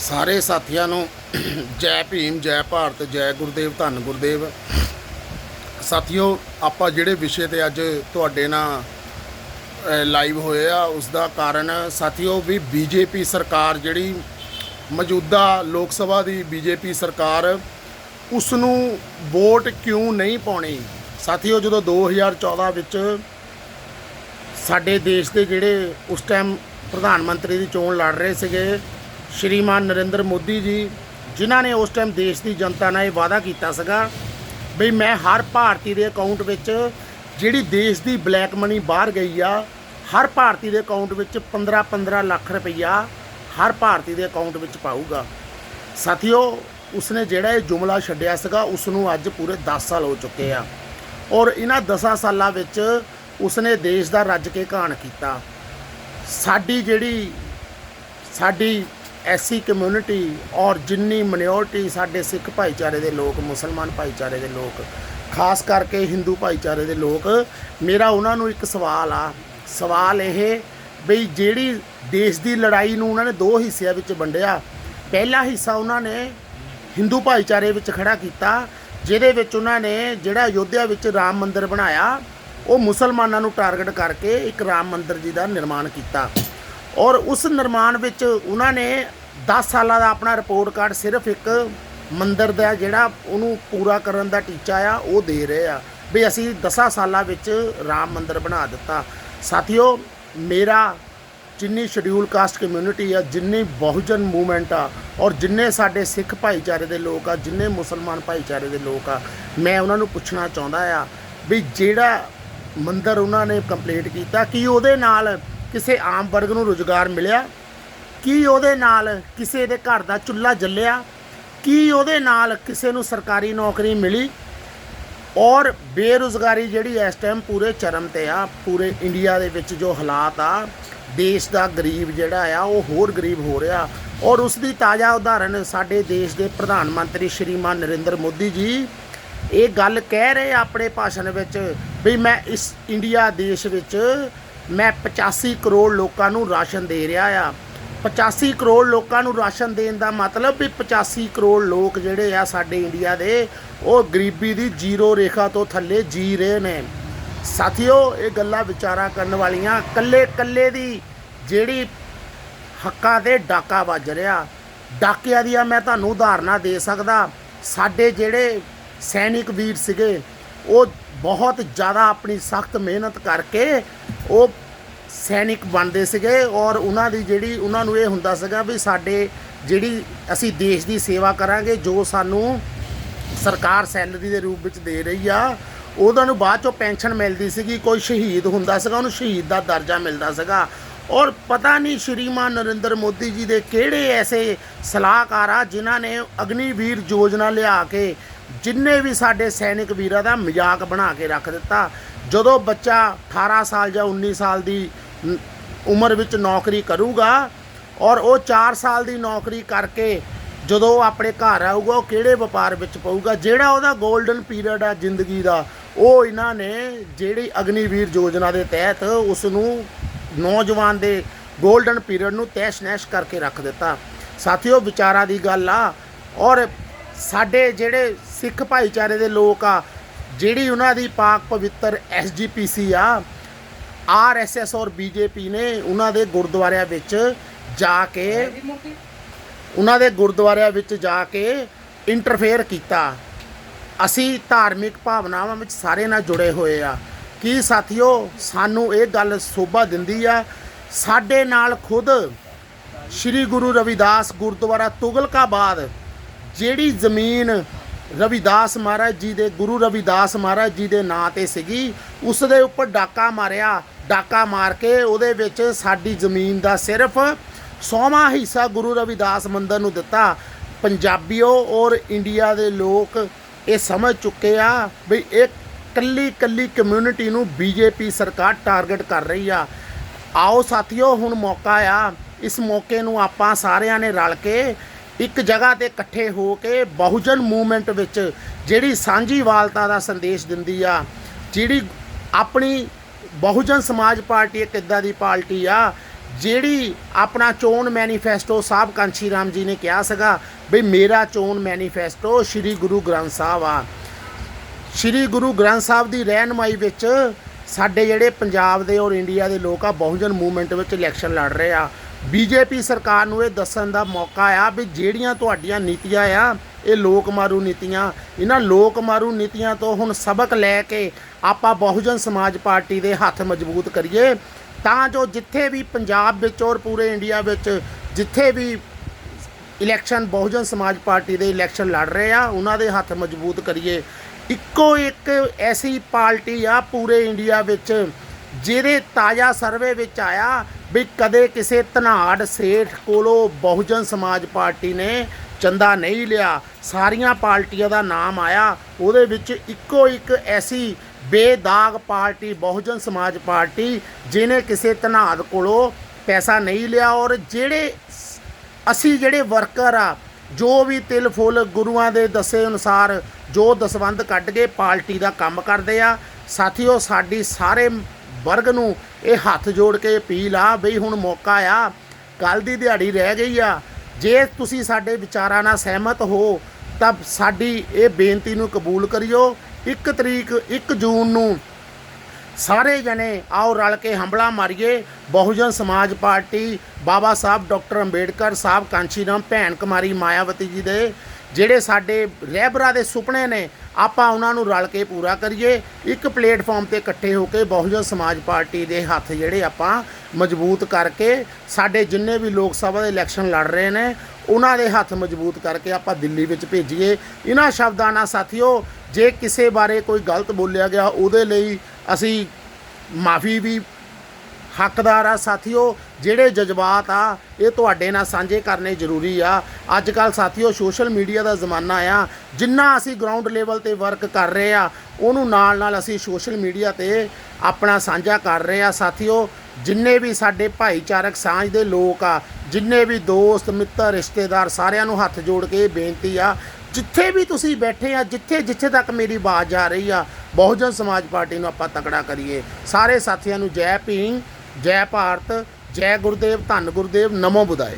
ਸਾਰੇ ਸਾਥੀਆਂ ਨੂੰ ਜੈ ਭੀਮ, ਜੈ ਭਾਰਤ, ਜੈ ਗੁਰਦੇਵ, ਧੰਨ ਗੁਰਦੇਵ। ਸਾਥੀਓ, ਆਪਾਂ ਜਿਹੜੇ ਵਿਸ਼ੇ ਤੇ ਅੱਜ ਤੁਹਾਡੇ ਨਾਲ ਲਾਈਵ ਹੋਏ ਆ ਉਸ ਦਾ ਕਾਰਨ ਸਾਥੀਓ ਵੀ ਬੀਜੇਪੀ ਸਰਕਾਰ ਜਿਹੜੀ ਮੌਜੂਦਾ ਲੋਕ ਸਭਾ ਦੀ ਬੀਜੇਪੀ ਸਰਕਾਰ ਉਸ ਨੂੰ ਵੋਟ ਕਿਉਂ ਨਹੀਂ ਪਾਉਣੀ? ਸਾਥੀਓ, ਜਦੋਂ 2014 ਵਿੱਚ ਸਾਡੇ ਦੇਸ਼ ਦੇ ਜਿਹੜੇ ਉਸ ਟਾਈਮ ਪ੍ਰਧਾਨ ਮੰਤਰੀ ਦੀ ਚੋਣ ਲੜ ਰਹੇ ਸੀਗੇ ਸ਼੍ਰੀਮਾਨ ਨਰਿੰਦਰ ਮੋਦੀ ਜੀ, ਜਿਨ੍ਹਾਂ ਨੇ ਉਸ ਟਾਈਮ ਦੇਸ਼ ਦੀ ਜਨਤਾ ਨਾਲ ਇਹ ਵਾਅਦਾ ਕੀਤਾ ਸੀਗਾ ਵੀ ਮੈਂ ਹਰ ਭਾਰਤੀ ਦੇ ਅਕਾਊਂਟ ਵਿੱਚ ਜਿਹੜੀ ਦੇਸ਼ ਦੀ ਬਲੈਕ ਮਨੀ ਬਾਹਰ ਗਈ ਆ, ਹਰ ਭਾਰਤੀ ਦੇ ਅਕਾਊਂਟ ਵਿੱਚ 15-15 ਲੱਖ ਰੁਪਈਆ ਹਰ ਭਾਰਤੀ ਦੇ ਅਕਾਊਂਟ ਵਿੱਚ ਪਾਊਗਾ। ਸਾਥੀਓ, ਉਸਨੇ ਜਿਹੜਾ ਇਹ ਜੁਮਲਾ ਛੱਡਿਆ ਸੀਗਾ ਉਸ ਨੂੰ ਅੱਜ ਪੂਰੇ 10 ਸਾਲ ਹੋ ਚੁੱਕੇ ਆ। ਔਰ ਇਹਨਾਂ 10 ਸਾਲਾਂ ਵਿੱਚ ਉਸਨੇ ਦੇਸ਼ ਦਾ ਰੱਜ ਕੇ ਘਾਣ ਕੀਤਾ। ਸਾਡੀ ਜਿਹੜੀ, ਸਾਡੀ ਐਸੀ ਕਮਿਊਨਿਟੀ ਔਰ ਜਿੰਨੀ ਮਿਨੋਰਟੀ ਸਾਡੇ ਸਿੱਖ ਭਾਈਚਾਰੇ ਦੇ ਲੋਕ, ਮੁਸਲਮਾਨ ਭਾਈਚਾਰੇ ਦੇ ਲੋਕ, ਖਾਸ ਕਰਕੇ ਹਿੰਦੂ ਭਾਈਚਾਰੇ ਦੇ ਲੋਕ, ਮੇਰਾ ਉਹਨਾਂ ਨੂੰ ਇੱਕ ਸਵਾਲ ਆ। ਸਵਾਲ ਇਹ ਬਈ ਜਿਹੜੀ ਦੇਸ਼ ਦੀ ਲੜਾਈ ਨੂੰ ਉਹਨਾਂ ਨੇ ਦੋ ਹਿੱਸਿਆਂ ਵਿੱਚ ਵੰਡਿਆ। ਪਹਿਲਾ ਹਿੱਸਾ ਉਹਨਾਂ ਨੇ ਹਿੰਦੂ ਭਾਈਚਾਰੇ ਵਿੱਚ ਖੜਾ ਕੀਤਾ, ਜਿਹਦੇ ਵਿੱਚ ਉਹਨਾਂ ਨੇ ਜਿਹੜਾ ਅਯੋਧਿਆ ਵਿੱਚ ਰਾਮ ਮੰਦਿਰ ਬਣਾਇਆ, ਉਹ ਮੁਸਲਮਾਨਾਂ ਨੂੰ ਟਾਰਗੇਟ ਕਰਕੇ ਇੱਕ ਰਾਮ ਮੰਦਿਰ ਜੀ ਦਾ ਨਿਰਮਾਣ ਕੀਤਾ। ਔਰ ਉਸ ਨਿਰਮਾਣ ਵਿੱਚ ਉਹਨਾਂ ਨੇ 10 ਸਾਲਾਂ ਦਾ ਆਪਣਾ ਰਿਪੋਰਟ ਕਾਰਡ ਸਿਰਫ ਇੱਕ ਮੰਦਰ ਦਾ ਜਿਹੜਾ ਉਹਨੂੰ ਪੂਰਾ ਕਰਨ ਦਾ ਟੀਚਾ ਆ, ਉਹ ਦੇ ਰਹੇ ਆ। ਵੀ ਅਸੀਂ 10 ਸਾਲਾਂ ਵਿੱਚ ਰਾਮ ਮੰਦਰ ਬਣਾ ਦਿੱਤਾ। ਸਾਥੀਓ, ਮੇਰਾ ਜਿੰਨੀ ਸ਼ਡਿਊਲ ਕਾਸਟ ਕਮਿਊਨਿਟੀ ਆ, ਜਿੰਨੀ ਬਹੁਜਨ ਮੂਵਮੈਂਟ ਆ, ਔਰ ਜਿੰਨੇ ਸਾਡੇ ਸਿੱਖ ਭਾਈਚਾਰੇ ਦੇ ਲੋਕ ਆ, ਜਿੰਨੇ ਮੁਸਲਮਾਨ ਭਾਈਚਾਰੇ ਦੇ ਲੋਕ ਆ, ਮੈਂ ਉਹਨਾਂ ਨੂੰ ਪੁੱਛਣਾ ਚਾਹੁੰਦਾ ਆ ਵੀ ਜਿਹੜਾ ਮੰਦਰ ਉਹਨਾਂ ਨੇ ਕੰਪਲੀਟ ਕੀਤਾ, ਕਿ ਉਹਦੇ ਨਾਲ ਕਿਸੇ ਆਮ ਵਰਗ ਨੂੰ ਰੁਜ਼ਗਾਰ ਮਿਲਿਆ? ਕੀ ਉਹਦੇ ਨਾਲ ਕਿਸੇ ਦੇ ਘਰ ਦਾ ਚੁੱਲ੍ਹਾ ਜੱਲਿਆ? ਕੀ ਉਹਦੇ ਨਾਲ ਕਿਸੇ ਨੂੰ ਸਰਕਾਰੀ ਨੌਕਰੀ ਮਿਲੀ? ਔਰ ਬੇਰੁਜ਼ਗਾਰੀ ਜਿਹੜੀ ਇਸ ਟਾਈਮ ਪੂਰੇ ਚਰਮ ਤੇ ਆ, ਪੂਰੇ ਇੰਡੀਆ ਦੇ ਵਿੱਚ ਜੋ ਹਾਲਾਤ ਆ, ਦੇਸ਼ ਦਾ ਗਰੀਬ ਜਿਹੜਾ ਆ, ਉਹ ਹੋਰ ਗਰੀਬ ਹੋ ਰਿਹਾ। ਔਰ ਉਸ ਦੀ ਤਾਜ਼ਾ ਉਦਾਹਰਣ ਸਾਡੇ ਦੇਸ਼ ਦੇ ਪ੍ਰਧਾਨ ਮੰਤਰੀ ਸ਼੍ਰੀਮਾਨ ਨਰਿੰਦਰ ਮੋਦੀ ਜੀ, ਇਹ ਗੱਲ ਕਹਿ ਰਹੇ ਆਪਣੇ ਭਾਸ਼ਣ ਵਿੱਚ ਵੀ ਮੈਂ ਇਸ ਇੰਡੀਆ ਦੇਸ਼ ਵਿੱਚ ਮੈਂ 85 ਕਰੋੜ ਲੋਕਾਂ ਨੂੰ ਰਾਸ਼ਨ ਦੇ ਰਿਹਾ ਆ। 85 ਕਰੋੜ ਲੋਕਾਂ ਨੂੰ ਰਾਸ਼ਨ ਦੇਣ ਦਾ ਮਤਲਬ ਵੀ 85 ਕਰੋੜ ਲੋਕ ਜਿਹੜੇ ਆ ਸਾਡੇ ਇੰਡੀਆ ਦੇ, ਉਹ ਗਰੀਬੀ ਦੀ ਜ਼ੀਰੋ ਰੇਖਾ ਤੋਂ ਥੱਲੇ ਜੀ ਰਹੇ ਨੇ। ਸਾਥੀਓ, ਇਹ ਗੱਲਾਂ ਵਿਚਾਰਾਂ ਕਰਨ ਵਾਲੀਆਂ ਕੱਲੇ ਕੱਲੇ ਦੀ ਜਿਹੜੀ ਹੱਕਾਂ ਤੇ ਡਾਕਾ ਵੱਜ ਰਿਹਾ। ਡਾਕਿਆਂ ਦੀਆਂ ਮੈਂ ਤੁਹਾਨੂੰ ਉਦਾਹਰਨਾਂ ਦੇ ਸਕਦਾ। ਸਾਡੇ ਜਿਹੜੇ ਸੈਨਿਕ ਵੀਰ ਸੀਗੇ ਉਹ ਬਹੁਤ ਜ਼ਿਆਦਾ ਆਪਣੀ ਸਖਤ ਮਿਹਨਤ ਕਰਕੇ ਉਹ ਸੈਨਿਕ ਬਣਦੇ ਸੀਗੇ ਔਰ ਉਹਨਾਂ ਦੀ ਜਿਹੜੀ ਉਹਨਾਂ ਨੂੰ ਇਹ ਹੁੰਦਾ ਸੀਗਾ ਵੀ ਸਾਡੇ ਜਿਹੜੀ ਅਸੀਂ ਦੇਸ਼ ਦੀ ਸੇਵਾ ਕਰਾਂਗੇ, ਜੋ ਸਾਨੂੰ ਸਰਕਾਰ ਸੈਲਰੀ ਦੇ ਰੂਪ ਵਿੱਚ ਦੇ ਰਹੀ ਆ ਉਹਨਾਂ ਨੂੰ ਬਾਅਦ ਚੋਂ ਪੈਨਸ਼ਨ ਮਿਲਦੀ ਸੀਗੀ, ਕੋਈ ਸ਼ਹੀਦ ਹੁੰਦਾ ਸੀਗਾ, ਉਹਨੂੰ ਸ਼ਹੀਦ ਦਾ ਦਰਜਾ ਮਿਲਦਾ ਸੀਗਾ। ਔਰ ਪਤਾ ਨਹੀਂ ਸ਼੍ਰੀਮਾਨ ਨਰਿੰਦਰ ਮੋਦੀ ਜੀ ਦੇ ਕਿਹੜੇ ਐਸੇ ਸਲਾਹਕਾਰ ਆ ਜਿਨ੍ਹਾਂ ਨੇ ਅਗਨੀਵੀਰ ਯੋਜਨਾ ਲਿਆ ਕੇ ਜਿੰਨੇ ਵੀ ਸਾਡੇ ਸੈਨਿਕ ਵੀਰਾਂ ਦਾ ਮਜ਼ਾਕ ਬਣਾ ਕੇ ਰੱਖ ਦਿੱਤਾ, ਜਦੋਂ ਬੱਚਾ 18 ਸਾਲ ਜਾਂ 19 ਸਾਲ ਦੀ ਉਮਰ ਵਿੱਚ ਨੌਕਰੀ ਕਰੂਗਾ ਔਰ ਉਹ 4 ਸਾਲ ਦੀ ਨੌਕਰੀ ਕਰਕੇ ਜਦੋਂ ਉਹ ਆਪਣੇ ਘਰ ਆਊਗਾ, ਉਹ ਕਿਹੜੇ ਵਪਾਰ ਵਿੱਚ ਪਊਗਾ, ਜਿਹੜਾ ਉਹਦਾ 골ਡਨ ਪੀਰੀਅਡ ਆ ਜ਼ਿੰਦਗੀ ਦਾ, ਉਹ ਇਹਨਾਂ ਨੇ ਜਿਹੜੀ ਅਗਨੀਵੀਰ ਯੋਜਨਾ ਦੇ ਤਹਿਤ ਉਸ ਨੂੰ ਨੌਜਵਾਨ ਦੇ 골ਡਨ ਪੀਰੀਅਡ ਨੂੰ ਤੈਸ਼ ਨੈਸ਼ ਕਰਕੇ ਰੱਖ ਦਿੱਤਾ। ਸਾਥੀਓ, ਵਿਚਾਰਾਂ ਦੀ ਗੱਲ ਆ ਔਰ ਸਾਡੇ ਜਿਹੜੇ ਸਿੱਖ ਭਾਈਚਾਰੇ ਦੇ ਲੋਕ ਆ, ਜਿਹੜੀ ਉਹਨਾਂ ਦੀ ਪਾਕ ਪਵਿੱਤਰ ਐਸਜੀਪੀਸੀ ਆ ਆਰਐਸਐਸ ਔਰ ਬੀਜੇਪੀ ਨੇ ਉਹਨਾਂ ਦੇ ਗੁਰਦੁਆਰਿਆਂ ਵਿੱਚ ਜਾ ਕੇ ਉਹਨਾਂ ਦੇ ਗੁਰਦੁਆਰਿਆਂ ਵਿੱਚ ਜਾ ਕੇ ਇੰਟਰਫੇਅਰ ਕੀਤਾ। ਅਸੀਂ ਧਾਰਮਿਕ ਭਾਵਨਾਵਾਂ ਵਿੱਚ ਸਾਰੇ ਨਾਲ ਜੁੜੇ ਹੋਏ ਆ। ਕੀ ਸਾਥੀਓ, ਸਾਨੂੰ ਇਹ ਗੱਲ ਸੋਭਾ ਦਿੰਦੀ ਆ, ਸਾਡੇ ਨਾਲ ਖੁਦ ਸ੍ਰੀ ਗੁਰੂ ਰਵਿਦਾਸ ਗੁਰਦੁਆਰਾ ਤੁਗਲਕਾਬਾਦ ਜਿਹੜੀ ਜ਼ਮੀਨ ਰਵਿਦਾਸ ਮਹਾਰਾਜ ਜੀ ਦੇ, ਗੁਰੂ ਰਵਿਦਾਸ ਮਹਾਰਾਜ ਜੀ ਦੇ ਨਾਂ ਤੇ ਸੀਗੀ, ਉਸ ਦੇ ਉੱਪਰ ਡਾਕਾ ਮਾਰਿਆ, ਡਾਕਾ ਮਾਰ ਕੇ ਉਹਦੇ ਵਿੱਚ ਸਾਡੀ ਜ਼ਮੀਨ ਦਾ ਸਿਰਫ ਸੌਵਾਂ ਹਿੱਸਾ ਗੁਰੂ ਰਵਿਦਾਸ ਮੰਦਰ ਨੂੰ ਦਿੱਤਾ। ਪੰਜਾਬੀਓ ਔਰ ਇੰਡੀਆ ਦੇ ਲੋਕ ਇਹ ਸਮਝ ਚੁੱਕੇ ਆ ਵੀ ਇਹ ਕੱਲੀ ਕੱਲੀ ਕਮਿਊਨਿਟੀ ਨੂੰ ਬੀਜੇਪੀ ਸਰਕਾਰ ਟਾਰਗੇਟ ਕਰ ਰਹੀ ਆ। ਆਓ ਸਾਥੀਓ, ਹੁਣ ਮੌਕਾ ਆ। ਇਸ ਮੌਕੇ ਨੂੰ ਆਪਾਂ ਸਾਰਿਆਂ ਨੇ ਰਲ ਕੇ ਇੱਕ ਜਗ੍ਹਾ ਤੇ ਇਕੱਠੇ ਹੋ ਕੇ ਬਹੁਜਨ ਮੂਵਮੈਂਟ ਵਿੱਚ ਜਿਹੜੀ ਸਾਂਝੀਵਾਲਤਾ ਦਾ ਸੰਦੇਸ਼ ਦਿੰਦੀ ਆ, ਜਿਹੜੀ ਆਪਣੀ ਬਹੁਜਨ ਸਮਾਜ ਪਾਰਟੀ ਇੱਕ ਇਦਾਂ ਦੀ ਪਾਰਟੀ ਆ, ਜਿਹੜੀ ਆਪਣਾ ਚੋਣ ਮੈਨੀਫੈਸਟੋ ਸਾਹਿਬ ਕਾਂਚੀ ਰਾਮ ਜੀ ਨੇ ਕਿਹਾ ਸੀਗਾ ਵੀ ਮੇਰਾ ਚੋਣ ਮੈਨੀਫੈਸਟੋ ਸ੍ਰੀ ਗੁਰੂ ਗ੍ਰੰਥ ਸਾਹਿਬ ਆ। ਸ੍ਰੀ ਗੁਰੂ ਗ੍ਰੰਥ ਸਾਹਿਬ ਦੀ ਰਹਿਨਮਾਈ ਵਿੱਚ ਸਾਡੇ ਜਿਹੜੇ ਪੰਜਾਬ ਦੇ ਔਰ ਇੰਡੀਆ ਦੇ ਲੋਕ ਆ, ਬਹੁਜਨ ਮੂਵਮੈਂਟ ਵਿੱਚ ਇਲੈਕਸ਼ਨ ਲੜ ਰਹੇ ਆ। ਬੀਜੇਪੀ ਸਰਕਾਰ ਨੂੰ ਇਹ ਦੱਸਣ ਦਾ ਮੌਕਾ ਆ ਵੀ ਜਿਹੜੀਆਂ ਤੁਹਾਡੀਆਂ ਨੀਤੀਆਂ ਆ, ਇਹ ਲੋਕ ਮਾਰੂ ਨੀਤੀਆਂ। ਇਹਨਾਂ ਲੋਕ ਮਾਰੂ ਨੀਤੀਆਂ ਤੋਂ ਹੁਣ ਸਬਕ ਲੈ ਕੇ ਆਪਾਂ ਬਹੁਜਨ ਸਮਾਜ ਪਾਰਟੀ ਦੇ ਹੱਥ ਮਜ਼ਬੂਤ ਕਰੀਏ। ਤਾਂ ਜੋ ਜਿੱਥੇ ਵੀ ਪੰਜਾਬ ਵਿੱਚ ਔਰ ਪੂਰੇ ਇੰਡੀਆ ਵਿੱਚ ਜਿੱਥੇ ਵੀ ਇਲੈਕਸ਼ਨ, ਬਹੁਜਨ ਸਮਾਜ ਪਾਰਟੀ ਦੇ ਇਲੈਕਸ਼ਨ ਲੜ ਰਹੇ ਆ, ਉਹਨਾਂ ਦੇ ਹੱਥ ਮਜ਼ਬੂਤ ਕਰੀਏ। ਇੱਕੋ ਇੱਕ ਐਸੀ ਪਾਰਟੀ ਆ ਪੂਰੇ ਇੰਡੀਆ ਵਿੱਚ ਜਿਹਦੇ ਤਾਜ਼ਾ ਸਰਵੇ ਵਿੱਚ ਆਇਆ ਵੀ ਕਦੇ ਕਿਸੇ ਧਨਾੜ ਸੇਠ ਕੋਲੋਂ ਬਹੁਜਨ ਸਮਾਜ ਪਾਰਟੀ ਨੇ ਚੰਦਾ ਨਹੀਂ ਲਿਆ। ਸਾਰੀਆਂ ਪਾਰਟੀਆਂ ਦਾ ਨਾਮ ਆਇਆ। ਉਹਦੇ ਵਿੱਚ ਇੱਕੋ ਇੱਕ ਐਸੀ ਬੇਦਾਗ ਪਾਰਟੀ, ਬਹੁਜਨ ਸਮਾਜ ਪਾਰਟੀ, ਜਿਹਨੇ ਕਿਸੇ ਧਨਾੜ ਕੋਲੋਂ ਪੈਸਾ ਨਹੀਂ ਲਿਆ ਔਰ ਜਿਹੜੇ ਅਸੀਂ ਜਿਹੜੇ ਵਰਕਰ ਆ, ਜੋ ਵੀ ਤਿਲ ਫੁੱਲ ਗੁਰੂਆਂ ਦੇ ਦੱਸੇ ਅਨੁਸਾਰ ਜੋ ਦਸਵੰਦ ਕੱਢ ਕੇ ਪਾਰਟੀ ਦਾ ਕੰਮ ਕਰਦੇ ਆ, ਸਾਥੀਓ ਸਾਡੀ ਸਾਰੇ ਵਰਗ ਨੂੰ ਇਹ ਹੱਥ ਜੋੜ ਕੇ ਅਪੀਲ ਆ ਬਈ ਹੁਣ ਮੌਕਾ ਆ ਕੱਲ ਦੀ ਦਿਹਾੜੀ ਰਹਿ ਗਈ ਆ। ਜੇ ਤੁਸੀਂ ਸਾਡੇ ਵਿਚਾਰਾਂ ਨਾਲ ਸਹਿਮਤ ਹੋ, ਤਾਂ ਸਾਡੀ ਇਹ ਬੇਨਤੀ ਨੂੰ ਕਬੂਲ ਕਰਿਓ। 1 ਤਰੀਕ 1 ਜੂਨ ਨੂੰ ਸਾਰੇ ਜਣੇ ਆਓ ਰਲ ਕੇ ਹੰਬਲਾ ਮਾਰੀਏ। ਬਹੁਜਨ ਸਮਾਜ ਪਾਰਟੀ, ਬਾਬਾ ਸਾਹਿਬ, ਡਾਕਟਰ ਅੰਬੇਡਕਰ ਸਾਹਿਬ, ਕਾਂਚੀਰਾਮ ਭੈਣ ਕੁਮਾਰੀ, ਮਾਇਆਵਤੀ ਜੀ ਦੇ ਜਿਹੜੇ ਸਾਡੇ ਰਹਿਬਰਾਂ ਦੇ ਸੁਪਨੇ ਨੇ, ਆਪਾਂ ਉਹਨਾਂ ਨੂੰ ਰਲ ਕੇ ਪੂਰਾ ਕਰੀਏ। ਇੱਕ ਪਲੇਟਫਾਰਮ ਤੇ ਇਕੱਠੇ ਹੋ ਕੇ ਬਹੁਜਨ ਸਮਾਜ ਪਾਰਟੀ ਦੇ ਹੱਥ ਜਿਹੜੇ ਆਪਾਂ ਮਜ਼ਬੂਤ ਕਰਕੇ ਸਾਡੇ ਜਿੰਨੇ ਵੀ ਲੋਕ ਸਭਾ ਦੇ ਇਲੈਕਸ਼ਨ ਲੜ ਰਹੇ ਨੇ, ਉਹਨਾਂ ਦੇ ਹੱਥ ਮਜ਼ਬੂਤ ਕਰਕੇ ਆਪਾਂ ਦਿੱਲੀ ਵਿੱਚ ਭੇਜੀਏ। ਇਹਨਾਂ ਸ਼ਬਦਾਂ ਨਾਲ ਸਾਥੀਓ, ਜੇ ਕਿਸੇ ਬਾਰੇ ਕੋਈ ਗਲਤ ਬੋਲਿਆ ਗਿਆ, ਉਹਦੇ ਲਈ ਅਸੀਂ ਮਾਫੀ ਵੀ ਹੱਕਦਾਰ ਆ ਸਾਥੀਓ। ਜਿਹੜੇ ਜਜ਼ਬਾਤ ਆ, ਇਹ ਤੁਹਾਡੇ ਨਾਲ ਸਾਂਝੇ ਕਰਨੇ ਜ਼ਰੂਰੀ ਆ। ਅੱਜ ਕੱਲ ਸਾਥੀਓ ਸੋਸ਼ਲ ਮੀਡੀਆ ਦਾ ਜ਼ਮਾਨਾ ਆ, ਜਿੰਨਾ ਅਸੀਂ ਗਰਾਊਂਡ ਲੈਵਲ ਤੇ ਵਰਕ ਕਰ ਰਹੇ ਆ, ਉਹਨੂੰ ਨਾਲ ਨਾਲ ਅਸੀਂ ਸੋਸ਼ਲ ਮੀਡੀਆ ਤੇ ਆਪਣਾ ਸਾਂਝਾ ਕਰ ਰਹੇ ਆ। ਸਾਥੀਓ, ਜਿੰਨੇ ਵੀ ਸਾਡੇ ਭਾਈਚਾਰਕ ਸਾਂਝ ਦੇ ਲੋਕ ਆ, ਜਿੰਨੇ ਵੀ ਦੋਸਤ, ਮਿੱਤਰ, ਰਿਸ਼ਤੇਦਾਰ, ਸਾਰਿਆਂ ਨੂੰ ਹੱਥ ਜੋੜ ਕੇ ਬੇਨਤੀ ਆ, ਜਿੱਥੇ ਵੀ ਤੁਸੀਂ ਬੈਠੇ ਆ, ਜਿੱਥੇ ਜਿੱਥੇ ਤੱਕ ਮੇਰੀ ਆਵਾਜ਼ ਆ ਰਹੀ ਆ, ਬਹੁਜਨ ਸਮਾਜ ਪਾਰਟੀ ਨੂੰ ਆਪਾਂ ਤਕੜਾ ਕਰੀਏ। ਸਾਰੇ ਸਾਥੀਆਂ ਨੂੰ ਜੈ ਭੀਮ, ਜੈ ਭਾਰਤ ਜੈ ਗੁਰਦੇਵ ਧੰਨ ਗੁਰਦੇਵ ਨਮੋ ਬੁਧਾਏ।